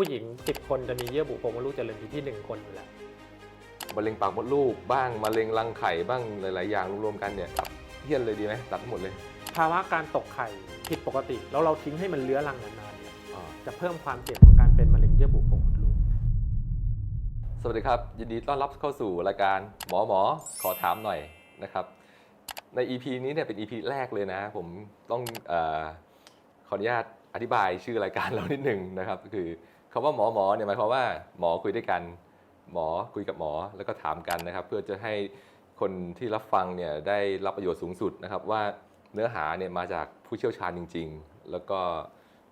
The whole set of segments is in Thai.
ผู้หญิง 10 คนจะมีเยื่อบุโพรงมดลูกเจริญผิดที่ 1 คนอยู่แล้ว มะเร็งปากมดลูกบ้างมะเร็งรังไข่บ้างหลาย ๆ อย่างรวมๆกันเนี่ยตัดเฮี้ยนเลยดีไหมตัดทั้งหมดเลยภาวะการตกไข่ผิดปกติ แล้วเราทิ้งให้มันเลื้อรังนานๆเนี่ยอ่าจะเพิ่มความเสี่ยงของการเป็นมะเร็งเยื่อบุโพรงมดลูก สวัสดีครับ ยินดีต้อนรับเข้าสู่รายการหมอหมอขอถามหน่อยนะครับ ใน EP นี้เนี่ยเป็น EP แรกเลยนะ ผมต้องเออขออนุญาตอธิบายชื่อรายการเรานิดหนึ่งนะครับก็คือ คำว่าหมอหมอเนี่ยหมายความว่าหมอคุยด้วยกัน หมอคุยกับหมอแล้วก็ถามกันนะครับ เพื่อจะให้คนที่รับฟังเนี่ยได้รับประโยชน์สูงสุดนะครับ ว่าเนื้อหาเนี่ยมาจากผู้เชี่ยวชาญจริง ๆ แล้วก็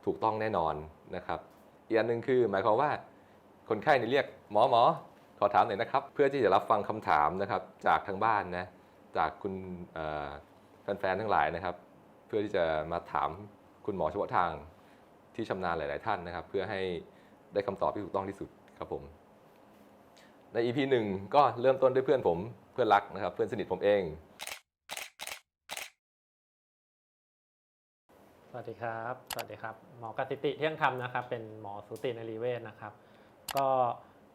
ถูกต้องแน่นอนนะครับอีกอันหนึ่งคือหมายความว่าคนไข้เนี่ยเรียกหมอหมอขอถามหน่อยนะครับ เพื่อที่จะรับฟังคำถามนะครับ จากทางบ้านนะจากคุณแฟนๆทั้งหลายนะครับ เพื่อที่จะมาถามคุณหมอเฉพาะทางที่ชำนาญหลาย ๆ ท่านนะครับ เพื่อให้ ได้คำตอบที่ถูกต้องที่สุดครับผม ใน EP หนึ่งก็เริ่มต้นด้วยเพื่อนผมเพื่อนรักนะครับ เพื่อนสนิทผมเอง สวัสดีครับ สวัสดีครับ หมอกสิติเที่ยงธรรมนะครับ เป็นหมอสูตินรีเวชนะครับ ก็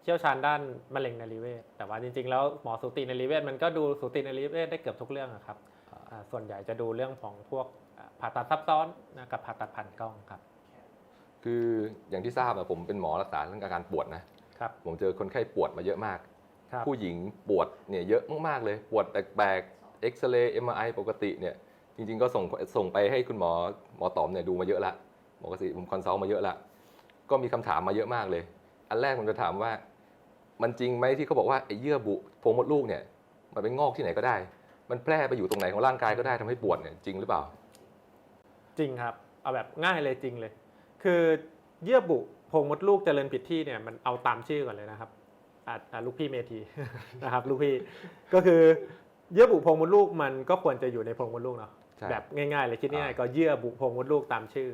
เชี่ยวชาญด้านมะเร็งนรีเวชแต่ว่าจริงๆ แล้วหมอสูตินรีเวชมันก็ดูสูตินรีเวชได้เกือบทุกเรื่องอะครับ ส่วนใหญ่จะดูเรื่องของพวกผ่าตัดซับซ้อนนะกับผ่าตัดผ่านกล้องครับ คืออย่างที่ทราบอะผมเป็นหมอรักษาเรื่องอาการปวดนะครับ ผมเจอคนไข้ปวดมาเยอะมาก ครับ ผู้หญิงปวดเนี่ยเยอะมากๆเลย ปวดแปลกๆเอ็กซเรย์เอ็มไอปกติเนี่ยจริงๆ ก็ส่งส่งไปให้คุณหมอหมอต๋อมเนี่ยดูมาเยอะละหมอกสิผมคอนซัลท์มาเยอะละก็มีคำถามมาเยอะมากเลย อันแรกผมจะถามว่า มันจริงไหมที่เขาบอกว่าไอ้เยื่อบุโพรงมดลูกเนี่ย มันเป็นงอกที่ไหนก็ได้ มันแพร่ไปอยู่ตรงไหนของร่างกายก็ได้ทำให้ปวดเนี่ยจริงหรือเปล่า จริงครับ เอาแบบง่ายเลยจริงเลย คือเยื่อบุโพรงมดลูกเจริญผิดที่เนี่ยมันเอาตามชื่อก่อนเลยนะครับอะอะลูกพี่เมทีนะครับลูกพี่ก็คือเยื่อบุโพรงมดลูกมันก็ควรจะอยู่ในโพรงมดลูกเนาะใช่แบบง่ายๆเลยคิดง่ายอ่าๆก็เยื่อบุโพรงมดลูกตามชื่อ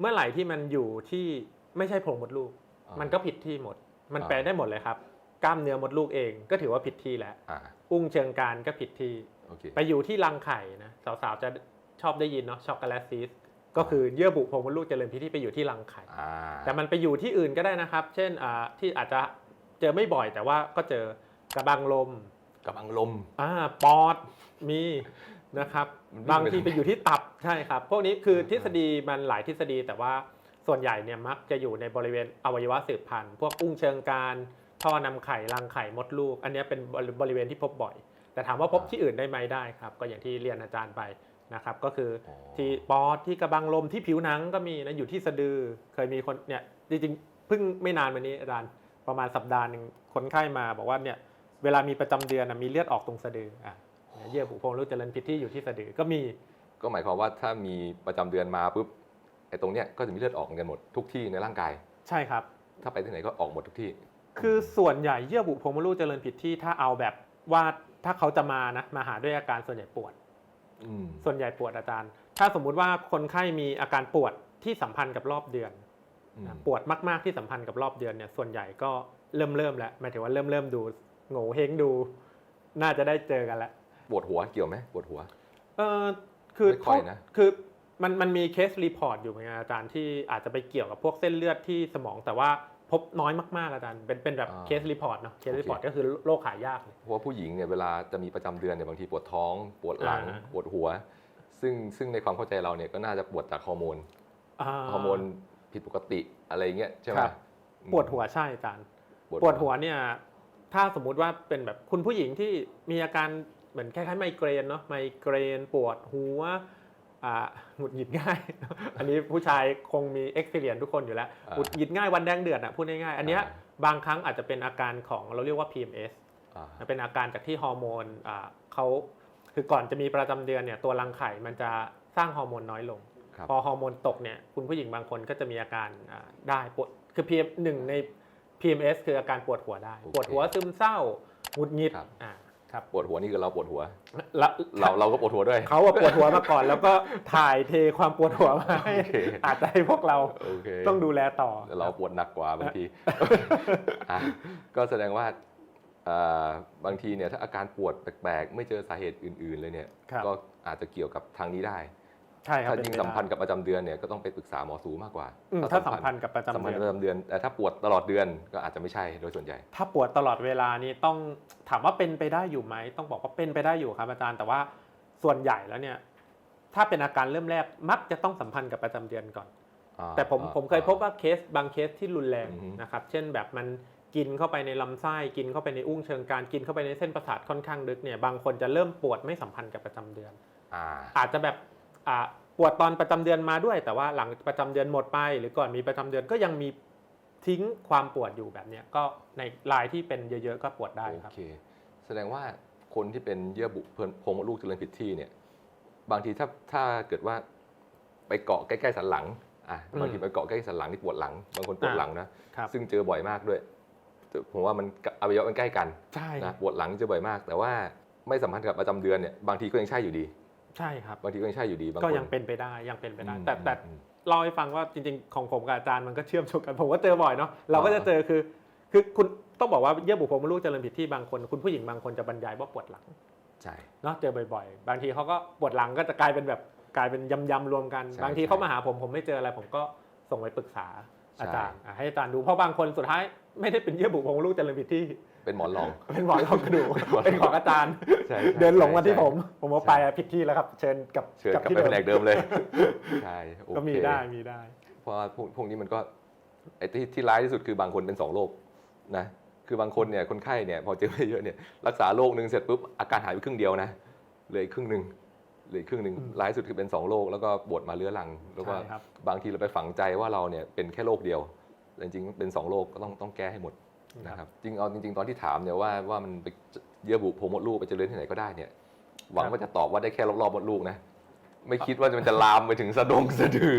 เมื่อไหร่ที่มันอยู่ที่ไม่ใช่โพรงมดลูกอ่ามันก็ผิดที่หมด มันอ่าแปลได้หมดเลยครับ กล้ามเนื้อมดลูกเองก็ถือว่าผิดที่แล้วอ่าอุ้งเชิงกรานก็ผิดที่โอเคไปอยู่ที่รังไข่นะสาวๆจะชอบได้ยินเนาะช็อกโกแลตซีส ก็คือเยื่อบุโพรงมดลูกเจริญพิธีไปอยู่ที่รังไข่อ่าแต่มันไปอยู่ที่อื่นก็ได้นะครับ เช่นอ่าที่อาจจะเจอไม่บ่อยแต่ว่าก็เจอกระบังลมกำลังลมอ่าปอดมีนะครับมันวิ่งไปบางทีไปอยู่ที่ตับใช่ครับ พวกนี้คืออ่าทฤษฎีมันหลายทฤษฎีแต่ว่าส่วนใหญ่เนี่ยมักจะอยู่ในบริเวณอวัยวะสืบพันธุ์พวกอุ้งเชิงกรานท่อนำไข่รังไข่มดลูก อันเนี้ยเป็นบริเวณที่พบบ่อย แต่ถามว่าพบที่อื่นได้ไหมได้ครับ ก็อย่างที่เรียนอาจารย์ไป นะครับก็คืออ๋อที่ปอดที่กระบังลมที่ผิวหนังก็มีนะอยู่ที่สะดือเคยมีคนเนี่ยจริงๆเพิ่งไม่นานมานี้อาจารย์ประมาณสัปดาห์หนึ่งคนไข้มาบอกว่าเนี่ยเวลามีประจำเดือนนะมีเลือดออกตรงสะดืออะเนี่ยเยื่อบุโพรงลูกเจริญผิดที่อยู่ที่สะดือก็มี ก็หมายความว่าถ้ามีประจำเดือนมาปุ๊บไอ้ตรงเนี้ยก็จะมีเลือดออกกันหมดทุกที่ในร่างกาย ใช่ครับ ถ้าไปที่ไหนก็ออกหมดทุกที่ คือส่วนใหญ่เยื่อบุโพรงมดลูกเจริญผิดที่ถ้าเอาแบบว่าถ้าเขาจะมานะมาหาด้วยอาการส่วนใหญ่ปวดอืม ส่วนใหญ่ปวดอาจารย์ ถ้าสมมุติว่าคนไข้มีอาการปวดที่สัมพันธ์กับรอบเดือนอืมปวดมากๆที่สัมพันธ์กับรอบเดือนเนี่ย ส่วนใหญ่ก็เริ่มเริ่มแล้วหมายถึงว่าเริ่มเริ่มดูโง่เฮงดู น่าจะได้เจอกันแล้วปวดหัวเกี่ยวไหมปวดหัว เออคือไม่ค่อยนะคือมันมันมีเคสรีพอร์ตอยู่เหมือนกันอาจารย์ที่อาจจะไปเกี่ยวกับพวกเส้นเลือดที่สมองแต่ว่า พบน้อยมากๆอาจารย์เป็นเป็นแบบอ่าเคสรีพอร์ตเนาะเคสรีพอร์ตโอเคก็คือโรคหายากเลยเพราะว่าผู้หญิงเนี่ยเวลาจะมีประจำเดือนเนี่ยบางทีปวดท้อง ปวดหลังอ่าปวดหัว ซึ่งซึ่งในความเข้าใจเราเนี่ยก็น่าจะปวดจากฮอร์โมนอ่าฮอร์โมนผิดปกติอะไรเงี้ยใช่ไหมครับอืมปวดหัวใช่อาจารย์ ปวดหัวเนี่ยถ้าสมมุติว่าเป็นแบบคุณผู้หญิงที่มีอาการเหมือนคล้ายๆไมเกรนเนาะไมเกรน ปวดหัวอ่า หงุดหงิดง่าย อันนี้ผู้ชายคงมี experience ทุกคนอยู่แล้วอ่าหงุดหงิดง่ายวันแดงเดือดอะพูดง่ายๆอันเนี้ยอ่บางครั้งอาจจะเป็นอาการของเราเรียกว่า PMS อ่าเป็นอาการจากที่ฮอร์โมนอ่าเขาคือก่อนจะมีประจำเดือนเนี่ยตัวรังไข่มันจะสร้างฮอร์โมนน้อยลงครับพอฮอร์โมนตกเนี่ยคุณผู้หญิงบางคนก็จะมีอาการอ่าได้ปวดคือ PM หนึ่งใน PMS คืออาการปวดหัวได้โอเคปวดหัวซึมเศร้าหงุดหงิดครับอ่า ครับปวดหัวนี่คือเราปวดหัว แล้วเราเราก็ปวดหัวด้วย เขาอะปวดหัวมาก่อน แล้วก็ถ่ายเทความปวดหัวมาให้โอเค อาจจะให้พวกเราโอเคต้องดูแลต่อ แต่เราปวดหนักกว่าบางทีอะก็แสดงว่าอ่าบางทีเนี่ยถ้าอาการปวดแปลกๆ ไม่เจอสาเหตุอื่น ๆ เลยเนี่ย ครับ ก็อาจจะเกี่ยวกับทางนี้ได้ ใช่ครับถ้าเป็นยิ่งไปได้สัมพันธ์กับประจำเดือนเนี่ยก็ต้องไปปรึกษาหมอสูมากกว่าอืมถ้าสัมพันธ์กับประจำสัมพันเดืธ์อนประจำเดือนแต่ถ้าปวดตลอดเดือนก็อาจจะไม่ใช่โดยส่วนใหญ่ ถ้าปวดตลอดเวลานี้ต้องถามว่าเป็นไปได้อยู่ไหมต้องบอกว่าเป็นไปได้อยู่ครับอาจารย์ แต่ว่าส่วนใหญ่แล้วเนี่ยถ้าเป็นอาการเริ่มแรกมักจะต้องสัมพันธ์กับประจำเดือนก่อนอ่าแต่ผมอ่าผมเคยพบว่าเคสบางเคสที่รุนแรงอือฮึนะครับเช่นแบบมันกินเข้าไปในลำไส้กินเข้าไปในอุ้งเชิงกรานกินเข้าไปในเส้นประสาทค่อนข้างลึกเนี่ยบางคนจะเริ่มปวดไม่สัมพันธ์กับประจำเดือนอ่าอาจจะแบบอ่า ปวดตอนประจำเดือนมาด้วย แต่ว่าหลังประจำเดือนหมดไป หรือก่อนมีประจำเดือนก็ยังมีทิ้งความปวดอยู่แบบเนี้ยก็ในรายที่เป็นเยอะๆก็ปวดได้โอครับเคแสดงว่าคนที่เป็นเยื่อบุโพรงมดลูกเจริญผิดที่เนี่ยบางทีถ้าถ้าเกิดว่าไปเกาะใกล้ๆสันหลังอะอืมบางทีไปเกาะใกล้สันหลังนี่ปวดหลังบางคนปวดอ่าหลังนะครับซึ่งเจอบ่อยมากด้วยผมว่ามันอวัยวะมันใกล้กันใช่นะปวดหลังเจอบ่อยมาก แต่ว่าไม่สัมพันธ์กับประจำเดือนเนี่ยบางทีก็ยังใช่อยู่ดี ใช่ครับบางทีก็ยังใช่อยู่ดีบางก็คนยังเป็นไปได้ยังเป็นไปได้อืมแต่แต่อืมเล่าให้ฟังว่าจริงๆ ของผมกับอาจารย์มันก็เชื่อมโยงกันผมก็เจอบ่อยเนาะเราก็อ่าจะเจอคือ คือคุณต้องบอกว่าเยื่อบุโพรงมดลูกเจริญผิดที่บางคน คุณผู้หญิงบางคนจะบรรยายว่าปวดหลังใช่เนาะเจอบ่อยๆ บางทีเขาก็ปวดหลังก็จะกลายเป็นแบบกลายเป็นยำๆรวมกันใช่บางทีใช่เขามาหาผมผมไม่เจออะไรผมก็ส่งไปปรึกษาใช่อาจารย์อะให้อาจารย์ดูเพราะบางคนสุดท้ายไม่ได้เป็นเยื่อบุโพรงมดลูกเจริญผิดที่ เป็นหมอนรอง เป็นหมอนรองกระดูกเป็นหมอนรองเป็นของอาจารย์ใช่ใช่เดินหลงมาที่ใช่ผม ผมว่าไปอะผิดที่แล้วครับ เชิญกับเชิญกลับที่ไปแผนกเดิมเลยใช่โอเคก็มีได้มีได้ เพราะว่าพวกพวกนี้มันก็ไอ้ที่ที่ร้ายที่สุดคือบางคนเป็นสองโรคนะคือบางคนเนี่ยคนไข้เนี่ยพอเจอเยอะเนี่ยรักษาโรคหนึ่งเสร็จปุ๊บอาการหายไปครึ่งเดียวนะเหลืออีกครึ่งหนึ่งเหลืออีกครึ่งหนึ่งอืมร้ายสุดคือเป็นสองโรคแล้วก็ปวดมาเรื้อรัง แล้วก็ใช่ครับบางทีเราไปฝังใจว่าเราเนี่ยเป็นแค่โรคเดียวแต่จริงๆเป็นสองโรคก็ต้องต้องแก้ให้หมด นะครับจริงเอาจริง ๆ ตอนที่ถามเนี่ยว่าว่ามันไปเยื่อบุโพรงมดลูกไปเจริญที่ไหนก็ได้เนี่ย หวังว่าจะตอบว่าได้แค่รอบๆมดลูกนะไม่คิดว่ามันจะลามไปถึงสะดงสะดือ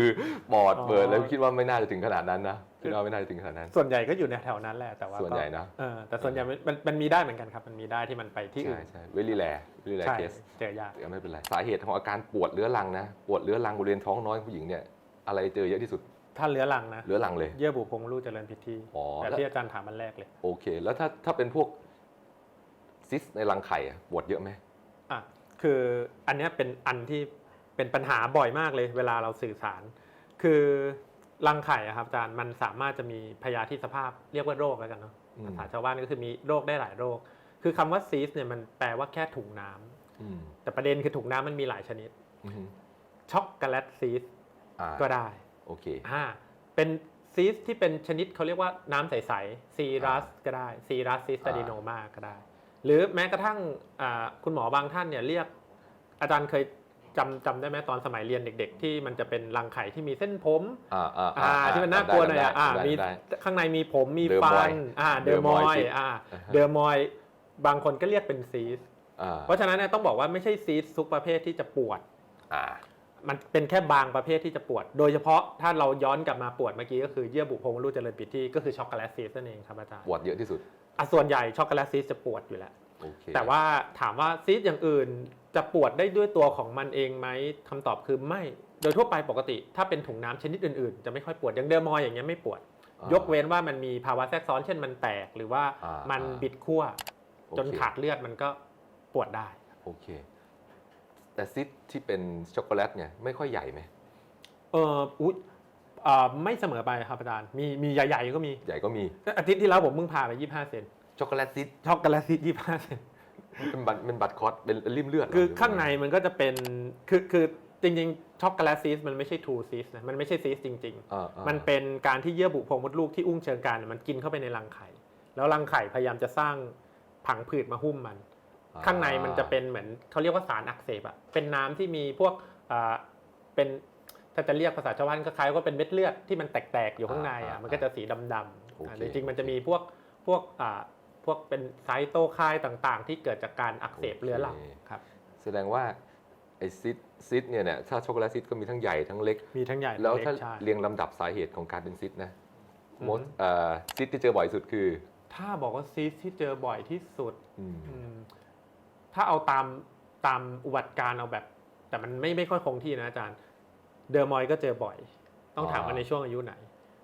ปอดเปิดแล้วคิดว่าไม่น่าจะถึงขนาดนั้นนะคิดว่าไม่น่าจะถึงขนาดนั้น ส่วนใหญ่ก็อยู่ในแถวนั้นแหละแต่ว่าส่วนใหญ่นะเออแต่ส่วนใหญ่มันมันมันมีได้เหมือนกันครับ มันมีได้ที่มันไปที่อื่ใช่นใช่เวลี่แลเวลี่แลใช่เคสเจอยากไม่เป็นไรสาเหตุของอาการปวดเรื้อรังนะปวดเรื้อรังบริเวณท้องน้อยของผู้หญิงเนี่ยอะไรเจอเยอะที่สุด ถ้าเลื้อรังนะ เรื้อรังเลย เยื่อบุโพรงมดลูกเจริญผิดที่อ๋อแบบแล้วที่อาจารย์ถามมันแรกเลย โอเค แล้วถ้าถ้าเป็นพวกซิสในรังไข่อะปวดเยอะไหม อะคืออันเนี้ยเป็นอันที่เป็นปัญหาบ่อยมากเลย เวลาเราสื่อสาร คือรังไข่อะครับอาจารย์มันสามารถจะมีพยาธิสภาพเรียกว่าโรคแล้วกันเนาะอืม ภาษาชาวบ้านก็คือมีโรคได้หลายโรค คือคำว่าซีสเนี่ยมันแปลว่าแค่ถุงน้ำอืมแต่ประเด็นคือถุงน้ำมันมีหลายชนิด อืมช็อกโกแลตซีสอ่าก็ได้ โอเคอ่าเป็นซีสที่เป็นชนิดเขาเรียกว่าน้ำใสๆซีรัสก็ได้ซีรัสซิสตาดิโนมาก็ได้ หรือแม้กระทั่งอ่าคุณหมอบางท่านเนี่ยเรียกอาจารย์เคยจำจำได้ไหมตอนสมัยเรียนเด็ก ๆ ที่มันจะเป็นรังไข่ที่มีเส้นผมอ่าอ่าอ่าที่มันน่ากลัวหน่อยอะอ่าได้มีได้ข้างในมีผมมีเดอร์ฟัมอยนอ่าเดเดออร์ร์มมอยอยซิสอ่าอ่าฮะเดอร์มอยบางคนก็เรียกเป็นซีสอ่าเพราะฉะนั้นเนี่ยต้องบอกว่าไม่ใช่ซีสทุกประเภทที่จะปวดอ่า มันเป็นแค่บางประเภทที่จะปวด โดยเฉพาะถ้าเราย้อนกลับมาปวดเมื่อกี้ก็คือเยื่อบุโพรงมดลูกเจริญผิดที่ก็คือช็อกโกแลตซีสนั่นเองครับอาจารย์ปวดเยอะที่สุดอะส่วนใหญ่ช็อกโกแลตซีสจะปวดอยู่แล้ว โอเคแต่ว่าถามว่าซีสอย่างอื่นจะปวดได้ด้วยตัวของมันเองไหมคำตอบคือไม่ โดยทั่วไปปกติ ถ้าเป็นถุงน้ำชนิดอื่นๆ จะไม่ค่อยปวดอย่างเดอร์มอยอย่างเงี้ยไม่ปวด อ่า ยกเว้นว่ามันมีภาวะแทรกซ้อนเช่นมันแตกหรือว่าอ่ามันอ่าบิดขั้ว โอเค จนขาดเลือดมันก็ปวดได้ โอเค แต่ซิสที่เป็นช็อกโกแลตเนี่ยไม่ค่อยใหญ่ไหมเอออุ๊ยอ่าไม่เสมอไปครับอาจารย์มีมีใหญ่ๆก็มี ใหญ่ก็มีอาทิตย์ที่แล้วผมเพิ่งพาไป25เซนช็อกโกแลตซิสช็อกโกแลตซีด25เซนเป็นบัตรเป็นบัตรคอร์สเป็นเป็นริมเลือดเหรคือหรืว่ข้างในมันก็จะเป็นคือคือจริงๆช็อกโกแลตซีสมันไม่ใช่ทูซีสนะมันไม่ใช่ซีสจริงอ่าอ่าๆมันเป็นการที่เยื่อบุโพรงมดลูกที่อุ้งเชิงกรานมันกินเข้าไปในรังไข่ แล้วรังไข่พยายามจะสร้างผังผืดมาหุ้มมัน ข้างในมันจะเป็นเหมือนเขาเรียกว่าสารอักเสบอะเป็นน้ำที่มีพวกอ่าเป็นถ้าจะเรียกภาษาชาวบ้านก็คล้ายๆว่าเป็นเม็ดเลือดที่มันแตกๆอยู่ข้างในอะมันก็จะสีดำๆโอเคอ่าจริงๆมันจะมีพวกพวกอ่าพวกเป็นไซโตไคน์ต่างๆ ที่เกิดจากการอักเสบเรื้อรังครับแสดงว่าไอซิสซิสเนี่ยเนี่ยถ้าช็อกโกแลตซิสก็มีทั้งใหญ่ทั้งเล็กมีทั้งใหญ่แล้วเล็กถ้าใช่เรียงลำดับสาเหตุของการเป็นซิสนะอืมมดเอ่อซิสที่เจอบ่อยสุดคือ ถ้าบอกว่าซีสที่เจอบ่อยที่สุดอืมอืม ถ้าเอาตามตามอุบัติการณ์เอาแบบ แต่มันไม่ไม่ค่อยคงที่นะอาจารย์ เดอร์มอยก็เจอบ่อย ต้องถามว่าในช่วงอายุไหน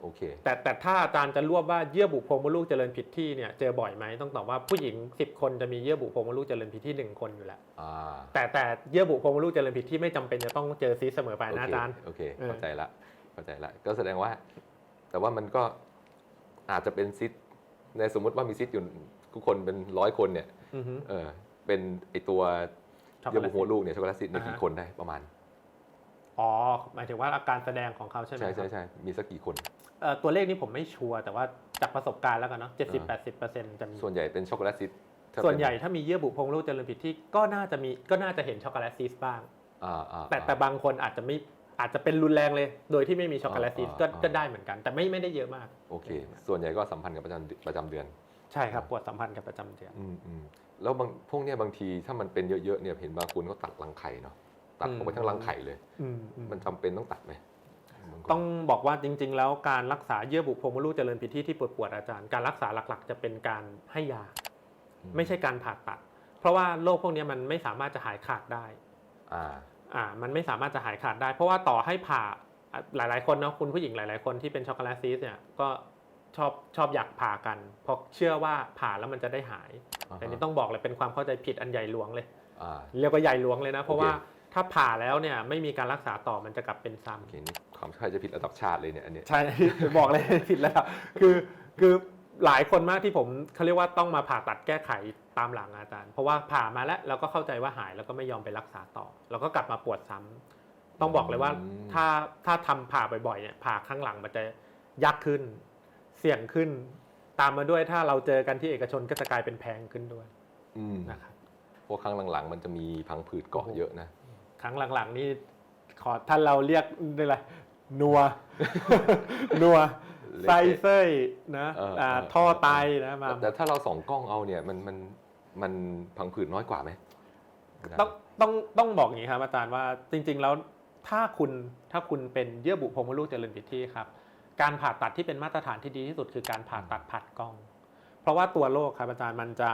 โอเคแต่แต่ถ้าอาจารย์จะรวบว่าเยื่อบุโพรงมดลูกเจริญผิดที่เนี่ยเจอบ่อยไหมต้องตอบว่าผู้หญิง 10 คนจะมีเยื่อบุโพรงมดลูกเจริญผิดที่ 1 คนอยู่แล้วอ่าแต่แต่เยื่อบุโพรงมดลูกเจริญผิดที่ไม่จำเป็นจะต้องเจอซีสเสมอไปโอนะเคอาจารย์โอเคเออเข้าใจละเข้าใจละก็แสดงว่า แต่ว่ามันก็อาจจะเป็นซิสในสมมติว่ามีซิสอยู่ทุกคนเป็นร้อยคนเนี่ยอือฮึเออ เป็นไอตัวช็อกโกเยื่อแลบุตโพรงลูกเนี่ยช็อกโกแลตซิสเนี่ยอ่าฮะ กี่คนได้ประมาณอ๋อหมายถึงว่าอาการแสดงของเขาใช่ไหมใช่ครัใช่บใช่มีสักกี่คน เอ่อตัวเลขนี้ผมไม่ชัวร์แต่ว่าจากประสบการณ์แล้วกันเนาะเจ็ดสิบแปดสิบเปอร์เซ็นต์จะมี ส่วนใหญ่เป็นช็อกโกแลตซิสถ้าส่วนเป็ใหญ่ถ้ามีเยื่อบุโพรงลูกเจริญผิดที่ก็น่าจะมีก็น่าจะเห็นช็อกโกแลตซีสบ้าง อ่าอ่าแต่อ่าแต่บางคนอาจจะไม่อาจจะเป็นรุนแรงเลย โดยที่ไม่มีช็อกโกแลตซีสอ่าก็อ่า ก็ได้เหมือนกัน แต่ไม่ไม่ได้เยอะมาก โอเค ส่วนใหญ่ก็สัมพันธ์กับประจำประจำเดือน ใช่ครับปวดสัมพันธ์กับประจำเดือน อืมอืม แล้วบางพวกเนี้ยบางทีถ้ามันเป็นเยอะๆเนี่ยเห็นบางคนเขาตัดรังไข่เนาะตัดออกไปทั้งรังไข่เลย อืมอืม มันจำเป็นต้องตัดไหมบางคนต้องบอกว่าจริง ๆ แล้วการรักษาเยื่อบุโพรงมดลูกเจริญผิดที่ที่ปวดปวดๆอาจารย์ การรักษาหลักๆ จะเป็นการให้ยาอืไม่ใช่การผ่าตัด เพราะว่าโรคพวกเนี้ยมันไม่สามารถจะหายขาดได้ อ่า อ่า มันไม่สามารถจะหายขาดได้ เพราะว่าต่อให้ผ่าอะหลาย ๆ คนเนาะคุณผู้หญิงหลาย ๆ คนที่เป็นช็อกโกแลตซีสเนี่ยก็ ชอบชอบอยากผ่ากัน เพราะเชื่อว่าผ่าแล้วมันจะได้หาย แต่นี่ต้องบอกเลยเป็นความเข้าใจผิดอันใหญ่หลวงเลยอ่าเรียกว่าใหญ่หลวงเลยนะ เพราะโอเคว่าถ้าผ่าแล้วเนี่ยไม่มีการรักษาต่อมันจะกลับเป็นซ้ำโอเคนี่ความเข้าใจผิดระดับชาติเลยเนี่ยอันเนี้ยใช่บอกเลยผิดแล้วครับคือคือหลายคนมากที่ผมเขาเรียกว่าต้องมาผ่าตัดแก้ไขตามหลังอาจารย์ เพราะว่าผ่ามาแล้วเราก็เข้าใจว่าหายแล้วก็ไม่ยอมไปรักษาต่อ แล้วก็กลับมาปวดซ้ำต้องบอกเลยว่าถ้าถ้าทำผ่าบ่อยๆเนี่ยผ่าข้างหลังมันจะยากขึ้น เสี่ยงขึ้น ตามมาด้วยถ้าเราเจอกันที่เอกชนก็จะกลายเป็นแพงขึ้นด้วยอืมนะครับเพราะครั้งหลังๆ มันจะมีพังผืดเกาะเยอะนะ ครั้งหลังๆ นี่ขอท่านเราเรียกนี่อะไรนัว นัวเละไส้เทะเส้ยนะเอออ่าเออท่อไตนะมาแต่ถ้าเราส่องกล้องเอาเนี่ยมันมันมันพังผืดน้อยกว่าไหมต้องต้องต้องบอกอย่างนี้ครับอาจารย์ว่าจริง ๆ แล้วถ้าคุณถ้าคุณเป็นเยื่อบุโพรงมดลูกเจริญผิดที่ครับ การผ่าตัดที่เป็นมาตรฐานที่ดีที่สุดคือการผ่าตัดผัดกล้อง เพราะว่าตัวโรคครับอาจารย์มันจะ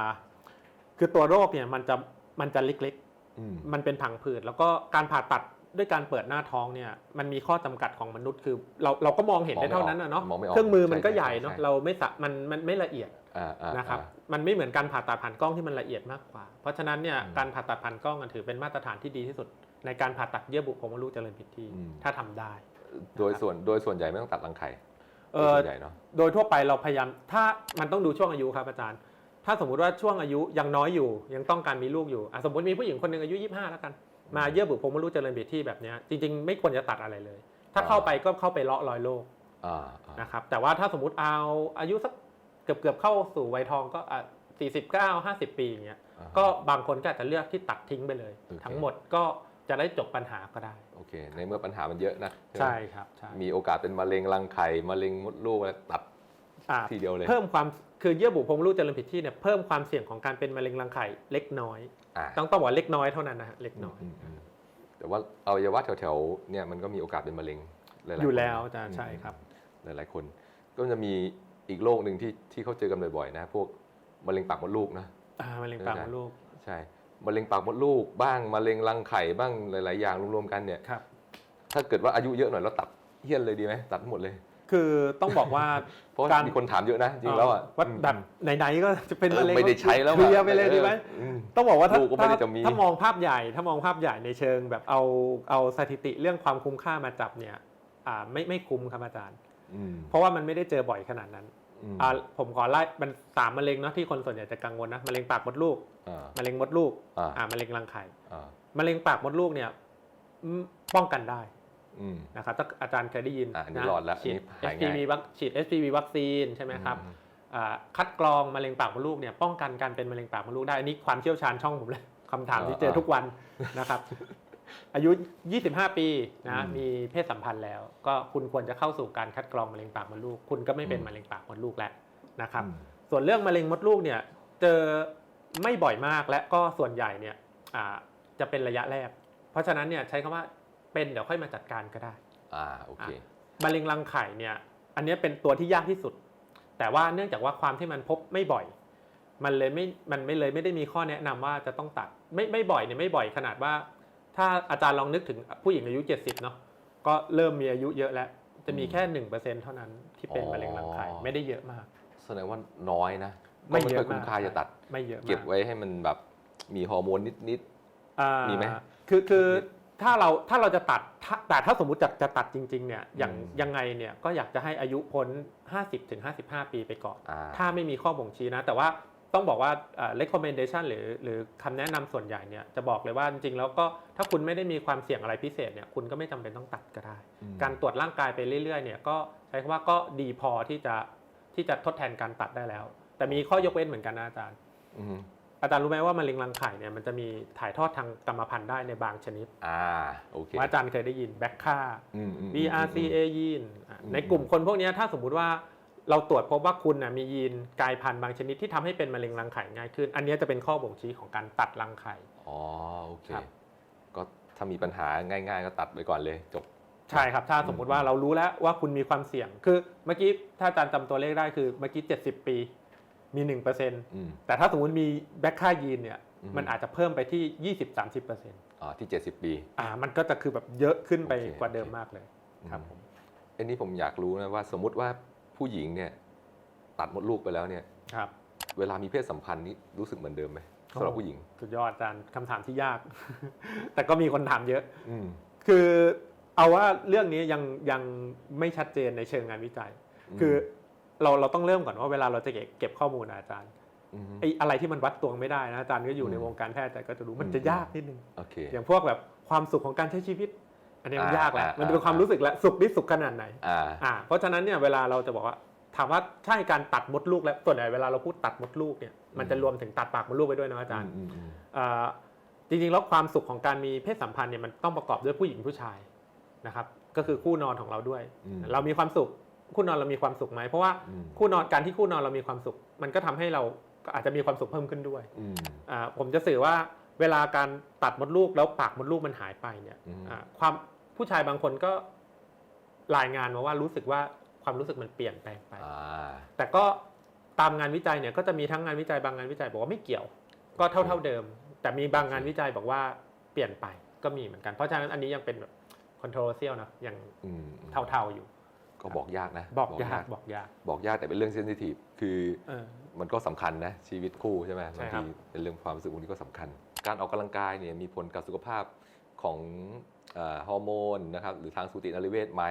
คือตัวโรคเนี่ยมันจะมันจะเล็กอืมๆมันเป็นผังผืดแล้วก็การผ่าตัดด้วยการเปิดหน้าท้องเนี่ยมันมีข้อจำกัดของมนุษย์คือ เราเราก็มองเห็นได้เท่านั้นนะเนาะมองไม่ออกเครื่องมือมันก็ช่ใหญ่เนาะช่เราไม่สะมันมันไม่ละเอียดอ่าอ่านะครับอ่ามันไม่เหมือนการผ่าตัดผ่านกล้องที่มันละเอียดมากกว่า เพราะฉะนั้นเนี่ยอืมการผ่าตัดผ่านกล้องกันถือเป็นมาตรฐานที่ดีที่สุด ในการผ่าตัดเยื่อบุโพรงมดลูกเจริญผิดที่อืมถ้าทำได้ โดยส่วนโดยส่วนใหญ่ไม่ต้องตัดรังไข่เอโดยอส่วนใหญ่เนาะโดยทั่วไปเราพยายามถ้ามันต้องดูช่วงอายุครับอาจารย์ ถ้าสมมุติว่าช่วงอายุยังน้อยอยู่ ยังต้องการมีลูกอยู่อะสมมติมีผู้หญิงคนหนึ่งอายุ 25 แล้วกัน มาเยื่อบุโพรงมดลูกเจริญผิดที่แบบเนี้ยจริง ๆ ไม่ควรจะตัดอะไรเลย ถ้าเข้าไปก็เข้าไปเลาะรอยโรคอ่าอ่านะครับแต่ว่าถ้าสมมติเอาอายุสักเกือบเกือบๆเข้าสู่วัยทองก็อะ49 50ปีอย่างเงี้ยอ่าก็บางคนก็อาจจะเลือกที่ตัดทิ้งไปเลยโอเคทั้งหมดก็จะได้จบปัญหาก็ได้โอเคในเมื่อปัญหามันเยอะนะไหมใช่ครับใช่มีโอกาสเป็นมะเร็งรังไข่มะเร็งมดลูกอะไรตัดอ่าทีเดียวเลยเพิ่มความคือเยื่อบุโพรงมดลูกเจริญผิดที่เนี่ยเพิ่มความเสี่ยงของการเป็นมะเร็งรังไข่เล็กน้อยอ่าต้องต้องบอกว่าเล็กน้อยเท่านั้นนะฮะเล็กน้อยมมแต่ว่าอวัยวะแถวๆเนี่ยมันก็มีโอกาสเป็นมะเร็งหลายๆอยู่คนแล้วอาจารย์ใช่ครับ หลายๆคน ก็จะมีอีกโรคหนึ่งที่ที่เขาเจอกันบ่อยๆนะ พวกมะเร็งปากมดลูกนะอ่ามะเร็งปากมดลูกใช่ มะเร็งปากมดลูกบ้างมะเร็งรังไข่บ้างหลาย ๆ อย่างรวมๆกันเนี่ยครับ ถ้าเกิดว่าอายุเยอะหน่อยเราตัดเฮี้ยนเลยดีไหมตัดหมดเลย คือต้องบอกว่า เพราะว่าการมีคนถามเยอะนะจริงๆแล้วอะว่าแบบไหนๆก็จะเป็นเอมะอเร็งไม่ได้ใช้แล้วเคลียร์ไปเลยดีไหมอืมต้องบอกว่าถ้าลูกก็ไม่ได้ถ้าจะมีถ้ามองภาพใหญ่ถ้ามองภาพใหญ่ในเชิง แบบเอาเอาสถิติเรื่องความคุ้มค่ามาจับเนี่ย อ่าไม่ไม่คุ้มครับอาจารย์อืมเพราะว่ามันไม่ได้เจอบ่อยขนาดนั้น อืมอ่าผมขอไล่มันสามมะเร็งเนาะที่คนส่วนใหญ่จะกังวลนะมะเร็งปากมดลูกอ่ามะเร็งมดลูกอ่าอ่ามะเร็งรังไข่อ่ามะเร็งปากมดลูกเนี่ยอืมป้องกันได้อืมนะครับถ้าอาจารย์เคยได้ยินอะอันนี้นะรอดแล้วฉีดอันนี้หายง่าย HPV วัคฉีด HPV วัคซีนใช่ไหมครับอืมอ่าคัดกรองมะเร็งปากมดลูกเนี่ยป้องกันการเป็นมะเร็งปากมดลูกได้อันนี้ความเชี่ยวชาญช่องผมเลยคำถามที่เจอทุกวันนะครับ อายุ 25 ปีนะมีเพศสัมพันธ์แล้ว ก็คุณควรจะเข้าสู่การคัดกรองมะเร็งปากมดลูก คุณก็ไม่เป็นมะเร็งปากมดลูกแล้วนะครับอืมส่วนเรื่องมะเร็งมดลูกเนี่ยเจอไม่บ่อยมากและก็ส่วนใหญ่เนี่ยอ่าจะเป็นระยะแรก เพราะฉะนั้นเนี่ยใช้คำว่าเป็นเดี๋ยวค่อยมาจัดการก็ได้อ่าโอเคมะเร็งรังไข่เนี่ยอันเนี้ยเป็นตัวที่ยากที่สุด แต่ว่าเนื่องจากว่าความที่มันพบไม่บ่อย มันเลยไม่มันไม่เลยไม่ได้มีข้อแนะนำว่าจะต้องตัด ไม่ไม่บ่อยเนี่ยไม่บ่อยขนาดว่า ถ้าอาจารย์ลองนึกถึงผู้หญิงอายุ 70เนาะก็เริ่มมีอายุเยอะแล้ว จะมีแค่หนึ่งเปอร์เซ็นเท่านั้นที่เป็นอ๋อมะเร็งรังไข่ไม่ได้เยอะมาก แสดงว่าน้อยนะ ไม่ก็เยอะค่อยคุ้มมากค่าจะตัด ไม่เยอะมากเก็บไว้ให้มันแบบมีฮอร์โมนนิดอ่ามีไหมคือคือถ้าเราถ้าเราจะตัดถ้าแต่ถ้าสมมุติจะจะตัดจริงๆเนี่ยอย่างอืมยังไงเนี่ยก็อยากจะให้อายุพ้น 50ถึง55 ปีไปก่อนๆอ่าถ้าไม่มีข้อบ่งชี้นะ แต่ว่า ต้องบอกว่าเอ่อ recommendation หรือหรือคำแนะนำส่วนใหญ่เนี่ยจะบอกเลยว่าจริงๆแล้วก็ถ้าคุณไม่ได้มีความเสี่ยงอะไรพิเศษเนี่ยคุณก็ไม่จำเป็นต้องตัดก็ได้อืมการตรวจร่างกายไปเรื่อยๆเนี่ยก็ใช้คำว่าก็ดีพอที่จะที่จะทดแทนการตัดได้แล้ว แต่มีข้อยกเว้นเหมือนกันนะอาจารย์อืมอาจารย์รู้ไหมว่ามะเร็งรังไข่เนี่ยมันจะมีถ่ายทอดทางกรรมพันธุ์ได้ในบางชนิด อ่าโอเคว่าอาจารย์เคยได้ยินแบคค่าอืมอืม BRCA ยีนอะอืมในกลุ่มคนพวกเนี้ยถ้าสมมุติว่า เราตรวจพบว่าคุณนะมียีนกลายพันธุ์บางชนิดที่ทำให้เป็นมะเร็งรังไข่ง่ายขึ้น อันเนี้ยจะเป็นข้อบ่งชี้ของการตัดรังไข่อ๋อโอเคครับก็ถ้ามีปัญหาง่าย ๆ ก็ตัดไปก่อนเลยจบใช่ครับถ้าสมมุติว่าเรารู้แล้วว่าคุณมีความเสี่ยง คือเมื่อกี้ถ้าอาจารย์จำตัวเลขได้คือเมื่อกี้ 70 ปีมี1%อืมแต่ถ้าสมมติมีแบคค่ายีนเนี่ยอืมมันอาจจะเพิ่มไปที่ 20-30%อ่าที่ 70 ปีอ่ามันก็จะคือแบบเยอะขึ้นไปโอเคกว่าเดิมโอเคมากเลยครับผมอันนี้ผมอยากรู้นะว่าสมมุติว่า ผู้หญิงเนี่ยตัดมดลูกไปแล้วเนี่ยครับ เวลามีเพศสัมพันธ์นี่รู้สึกเหมือนเดิมไหมสำหรับผู้หญิงสุดยอดอาจารย์คำถามที่ยาก แต่ก็มีคนถามเยอะอืมคือเอาว่าเรื่องนี้ยังยังไม่ชัดเจนในเชิงงานวิจัย คือเราเราต้องเริ่มก่อนว่าเวลาเราจะเก็บเก็บข้อมูลนะอาจารย์มไอ้อะไรที่มันวัดตวงไม่ได้นะอาจารย์ก็อยู่ในอืมวงการแพทย์แต่ก็จะรู้มันอืมจะยากนิดนึงโอเคอย่างพวกแบบความสุขของการใช้ชีวิต อันนี้มันอ่ายากแหละอ่ามันจะเป็นความอ่ารู้สึกและสุขนี่สุขขนาดไหนอ่าอ่าเพราะฉะนั้นเนี่ยเวลาเราจะบอกว่าถามว่าใช่การตัดมดลูกแล้วส่วนใหญ่เวลาเราพูดตัดมดลูกเนี่ยมันจะรวมถึงตัดปากมดลูกไปด้วยนะอาจารย์อืมอืมอ่าจริงๆแล้วความสุขของการมีเพศสัมพันธ์เนี่ยมันต้องประกอบด้วยผู้หญิงผู้ชายนะครับ ก็คือคู่นอนของเราด้วยอืมเรามีความสุขคู่นอนเรามีความสุขไหมเพราะว่าอืมคู่นอนการที่คู่นอนเรามีความสุข มันก็ทำให้เราก็อาจจะมีความสุขเพิ่มขึ้นด้วยอืมอ่าผมจะสื่อว่า เวลาการตัดมดลูกแล้วปากมดลูกมันหายไปเนี่ยอืม อ่าความผู้ชายบางคนก็รายงานมาว่ารู้สึกว่าความรู้สึกมันเปลี่ยนแปลงไป อ่าแต่ก็ตามงานวิจัยเนี่ยก็จะมีทั้งงานวิจัยบางงานวิจัยบอกว่าไม่เกี่ยว ก็เท่าเท่าเดิม แต่มีบางงานวิจัยบอกว่าเปลี่ยนไปก็มีเหมือนกันเพราะฉะนั้นอันนี้ยังเป็นแบบ controversial นะยังอืมเท่าๆอยู่ ก็บอกยากนะบอกยากบอกยากบอกยากแต่เป็นเรื่องเซนซิทีฟคือ เออ มันก็สำคัญนะชีวิตคู่ใช่ไหมใช่บางครับ ทีเป็นเรื่องความรู้สึกพวกนี้ก็สำคัญ การออกกำลังกายเนี่ยมีผลกับสุขภาพของเอ่อฮอร์โมนนะครับหรือทางสูตินรีเวชไหม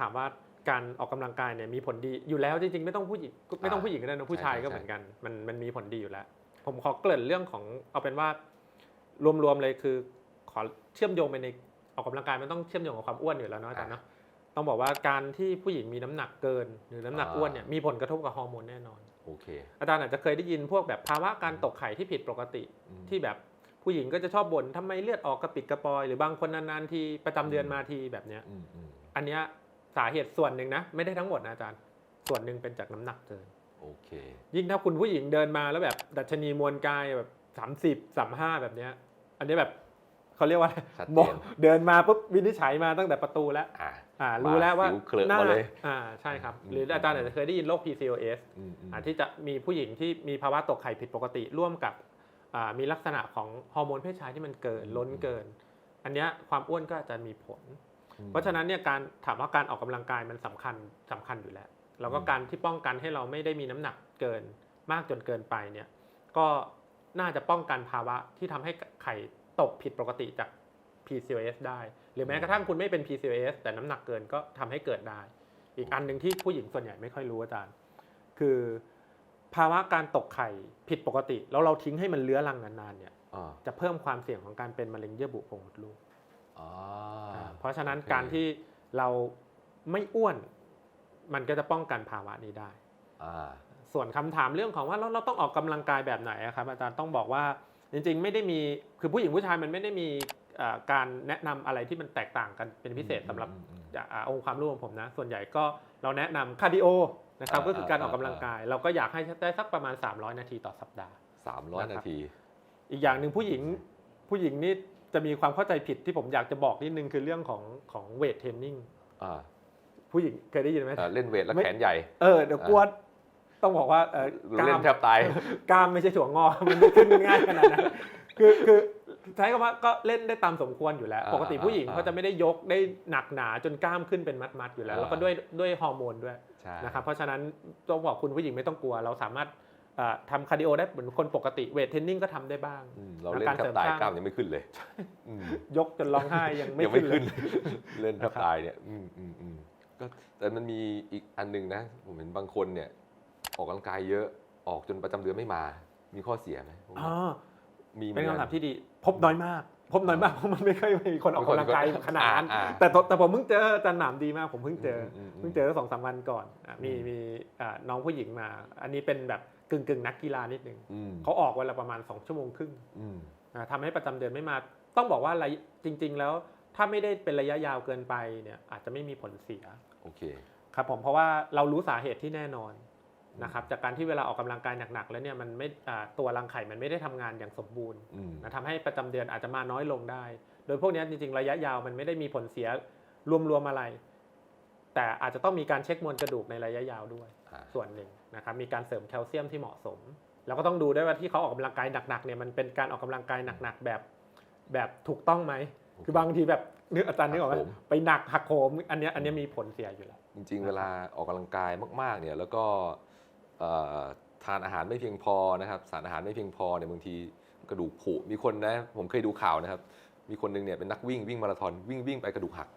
ถามว่าการออกกำลังกายเนี่ยมีผลดีอยู่แล้วจริงๆ ไม่ต้องผู้หญิงไม่ต้องผู้หญิงก็ได้นะผู้ชายก็ใช่เหมือนกันมันมันมีผลดีอยู่แล้ว ผมขอเกริ่นเรื่องของเอาเป็นว่ารวมๆเลยคือขอเชื่อมโยงไปในออกกำลังกายมันต้องเชื่อมโยงกับความอ้วนอยู่แล้วเนาะอาจารย์เนาะต้องบอกว่าการที่ผู้หญิงมีน้ำหนักเกิน หรือน้ำหนักอ้วนเนี่ยมีผลกระทบกับฮอร์โมนแน่นอนโอเคอาจารย์อาจจะเคยได้ยินพวกแบบภาวะการตกไข่ที่ผิดปกติอืมที่แบบ ผู้หญิงก็จะชอบบ่นทำไมเลือดออกกระปิดกระปอย หรือบางคนนานๆทีประจำเดือนมาทีแบบเนี้ยอืมอืมอันเนี้ยสาเหตุส่วนหนึ่งนะ ไม่ได้ทั้งหมดนะอาจารย์ ส่วนหนึ่งเป็นจากน้ำหนักเกินโอเค ยิ่งถ้าคุณผู้หญิงเดินมาแล้วแบบดัชนีมวลกายแบบสามสิบสามห้าแบบเนี้ย อันนี้แบบเขาเรียกว่าอะไรชัดมเจองนเดินมาปุ๊บวินิจฉัยมาตั้งแต่ประตูแล้วอ่าอ่ารู้แล้วว่าสิวเคลอะหน้ามาเลยอ่าใช่ครับอืมหรืออาจารย์อาจจะเคยได้ยินโรค PCOS อืมอืมอ่าที่จะมีผู้หญิงที่มีภาวะตกไข่ผิดปกติร่วมกับอ่า มีลักษณะของฮอร์โมนเพศชายที่มันเกินล้นเกิน อันเนี้ยความอ้วนก็อาจจะมีผลอืมเพราะฉะนั้นเนี่ยการถามว่าการออกกำลังกายมันสำคัญสำคัญอยู่แล้ว แล้วก็อืมการที่ป้องกันให้เราไม่ได้มีน้ำหนักเกินมากจนเกินไปเนี่ยก็น่าจะป้องกันภาวะที่ทำให้ไข่ตกผิดปกติจาก PCOS ได้ หรือแม้กระทั่งคุณไม่เป็น PCOS แต่น้ำหนักเกินก็ทำให้เกิดได้ อีกอันหนึ่งที่ผู้หญิงส่วนใหญ่ไม่ค่อยรู้อาจารย์ คือ ภาวะการตกไข่ผิดปกติ แล้วเราทิ้งให้มันเลื้อรังนานๆเนี่ยอ่าจะเพิ่มความเสี่ยงของการเป็นมะเร็งเยื่อบุโพรงมดลูกอ่า อ่าเพราะฉะนั้นโอเค การที่เราไม่อ้วน มันก็จะป้องกันภาวะนี้ได้ อ่า ส่วนคำถามเรื่องของว่าเราเราต้องออกกำลังกายแบบไหนอะครับอาจารย์ต้องบอกว่าจริงๆ ไม่ได้มีคือผู้หญิงผู้ชายมันไม่ได้มีอ่าการแนะนำอะไรที่มันแตกต่างกันเป็นพิเศษสำหรับ อืมอืมอ่าองค์ความรู้ของผมนะ ส่วนใหญ่ก็เราแนะนำคาร์ดิโอ นะครับอ่าก็คือการออกอ่ากำลังกาย เราก็อยากให้ได้สักประมาณ 300 นาทีต่อสัปดาห์สามร้อยนะครับนาที อีกอย่างหนึ่งผู้หญิงผู้หญิงนี่จะมีความเข้าใจผิดที่ผมอยากจะบอกนิดนึงคือเรื่องของของเวทเทรนนิ่งอ่าผู้หญิงเคยได้ยินไหมเอ่อเล่นเวทแล้วไม่แขนใหญ่ เออเดี๋ยวกลัวต้องบอกว่าเออกล้าเล่มนแทบตายกล้ามไม่ใช่ถั่วงอกมันไม่ขึ้นง่ายขนาดนั้นคือคือใช้คำว่าก็เล่นได้ตามสมควรอยู่แล้วอ่าปกติผู้หญิงอ่าเขาจะไม่ได้ยกได้หนักหนาจนกล้ามขึ้นเป็นมัดๆอยู่แล้วอ่าแล้วก็ด้วยด้วยฮอร์โมนด้วยใช่ นะครับเพราะฉะนั้นต้องบอกคุณผู้หญิงไม่ต้องกลัว เราสามารถเอ่อทำคาร์ดิโอได้เหมือนคนปกติเวทเทรนนิ่งก็ทำได้บ้างอืมเราเล่นการแทเสริบมตายสร้างกล้ามยังไม่ขึ้นเลยอืมยกจนร้องไห้ยังไม่ยังไม่ขึ้ขึ้นนเลยเล่นแทบนะครับตายเนี่ยอืมอืมอืมก็แต่มันมีอีกอันหนึงนะ ผมเห็นบางคนเนี่ย ออกกำลังกายเยอะออกจนประจำเดือนไม่มา มีข้อเสียไหมผมอ๋อมีหเป็นกัคำถามที่ดี พบน้อยมาก พบน้อยมากเพราะมันไม่ค่อยมีคนออกกำลังกายมีคนขนาดนั้นอ่าแต่ตแต่ผมเพิ่งเจออาจารย์หนามดีมากผมเพิ่งเจออมมเพิ่งเจอสองสามวันก่อนอะมีอืมมีอ่าน้องผู้หญิงมา อันนี้เป็นแบบกึ่งกึ่งๆนักกีฬานิดนึงอืมเขาออกวันละประมาณ2ชั่วโมงครึ่งอืมนะทำให้ประจำเดือนไม่มา ต้องบอกว่าระยะจริง ๆ แล้วถ้าไม่ได้เป็นระยะยาวเกินไปเนี่ยอาจจะไม่มีผลเสียโอเคครับผมเพราะว่าเรารู้สาเหตุที่แน่นอน นะครับจากการที่เวลาออกกำลังกายหนักๆแล้วเนี่ยมันไม่อ่าตัวรังไข่มันไม่ได้ทำงานอย่างสมบูรณ์อืมนะทำให้ประจำเดือนอาจจะมาน้อยลงได้ โดยพวกเนี้ยจริงๆระยะยาวมันไม่ได้มีผลเสียรวมๆอะไร แต่อาจจะต้องมีการเช็คมวลกระดูกในระยะยาวด้วยอ่าส่วนหนึ่งนะครับมีการเสริมแคลเซียมที่เหมาะสม แล้วก็ต้องดูด้วยว่าที่เขาออกกำลังกายหนักๆเนี่ยมันเป็นการออกกำลังกายหนักๆแบบแบบถูกต้องไหมคือบางทีแบบนึกอาจารย์นึกออกไหมหักโหมไปหนักหักโหมอันเนี้ยอันเนี้ยมีผลเสียอยู่แล้วจริง ๆ เวลาออกกำลังกายมากๆเนี่ยแล้วก็เอ่อ ทานอาหารไม่เพียงพอนะครับสารอาหารไม่เพียงพอเนี่ยบางทีกระดูกผุมีคนนะผมเคยดูข่าวนะครับ มีคนหนึงเนี่ยเป็นนักวิ่งวิ่งมาราธอนวิ่งวิ่งไปกระดูกหัก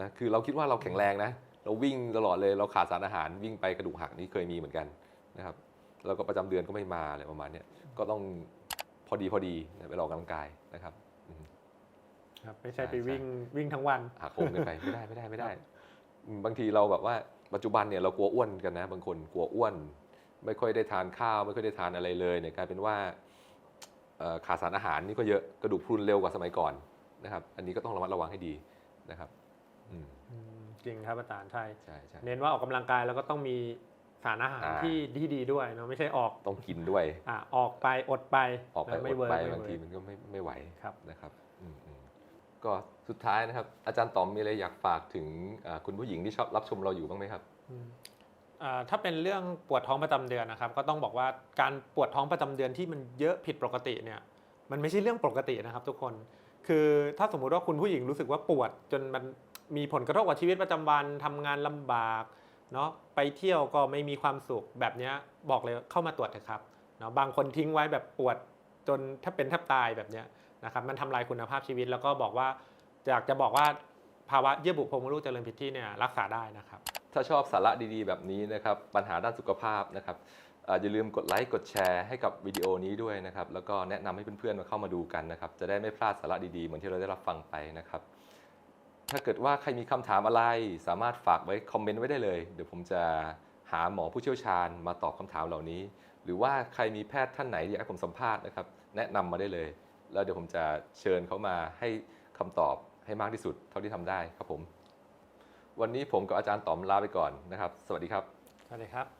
นะคือเราคิดว่าเราแข็งแรงนะเราวิ่งตลอดเลยเราขาดสารอาหารวิ่งไปกระดูกหักนี่เคยมีเหมือนกันนะครับแล้วก็ประจำเดือนก็ไม่มาอะไรประมาณเนี้ยก็ต้องพอดีพอดีนะไปออกกำลังกายนะครับอืมครับ ไม่ใช่ใช่ไปวิ่งวิ่งทั้งวันหักโหมกันไปไม่ได้ไม่ได้ไม่ได้อืมบางทีเราแบบว่า ปัจจุบันเนี่ยเรากลัวอ้วนกันนะ บางคนกลัวอ้วน ไม่ค่อยได้ทานข้าว ไม่ค่อยได้ทานอะไรเลยเนี่ยกลายเป็นว่าเอ่อขาดสารอาหารนี่ก็เยอะกระดูกพรุนเร็วกว่าสมัยก่อนนะครับ อันนี้ก็ต้องระมัดระวังให้ดีนะครับอืมอืมจริงครับอาจารย์ใช่ใช่ใช่เน้นว่าออกกำลังกายแล้วก็ต้องมีสารอาหารอ่าที่ที่ดีด้วยเนาะไม่ใช่ออกต้องกินด้วยอะออกไปอดไปออกไปแล้วไม่อดเวิร์กไปไม่บางเวิทีร์กมันก็ไม่ไม่ไหวครับนะครับอืมอืม ก็สุดท้ายนะครับ อาจารย์ต๋อมมีอะไรอยากฝากถึงคุณผู้หญิงที่ชอบรับชมเราอยู่บ้างไหมครับถ้าเป็นเรื่องปวดท้องประจำเดือนนะครับ ก็ต้องบอกว่าการปวดท้องประจำเดือนที่มันเยอะผิดปกติเนี่ยมันไม่ใช่เรื่องปกตินะครับ ทุกคนคือถ้าสมมุติว่าคุณผู้หญิงรู้สึกว่าปวดจนมันมีผลกระทบกับชีวิตประจำวันทำงานลำบากเนาะไปเที่ยวก็ไม่มีความสุขแบบนี้บอกเลยเข้ามาตรวจเถอะครับเนาะบางคนทิ้งไว้แบบปวดจนถ้าเป็นแทบตายแบบเนี้ย นะครับมันทำลายคุณภาพชีวิตแล้วก็บอกว่าอยากจะบอกว่าภาวะเยื่อบุโพรงมดลูกเจริญผิดที่เนี่ยรักษาได้นะครับ ถ้าชอบสาระดีๆ แบบนี้นะครับปัญหาด้านสุขภาพนะครับอย่าลืมกดไลค์กดแชร์ให้กับวิดีโอนี้ด้วยนะครับแล้วก็แนะนำให้เพื่อนๆมาเข้ามาดูกันนะครับจะได้ไม่พลาดสาระดีๆ เหมือนที่เราได้รับฟังไปนะครับถ้าเกิดว่าใครมีคำถามอะไร สามารถฝากไว้คอมเมนต์ไว้ได้เลย เดี๋ยวผมจะหาหมอผู้เชี่ยวชาญมาตอบคำถามเหล่านี้ หรือว่าใครมีแพทย์ท่านไหนอยากให้ผมสัมภาษณ์นะครับแนะนำมาได้เลย แล้วเดี๋ยวผมจะเชิญเขามาให้คำตอบให้มากที่สุดเท่าที่ทำได้ครับผม วันนี้ผมกับอาจารย์ต๋อมลาไปก่อนนะครับ สวัสดีครับ สวัสดีครับ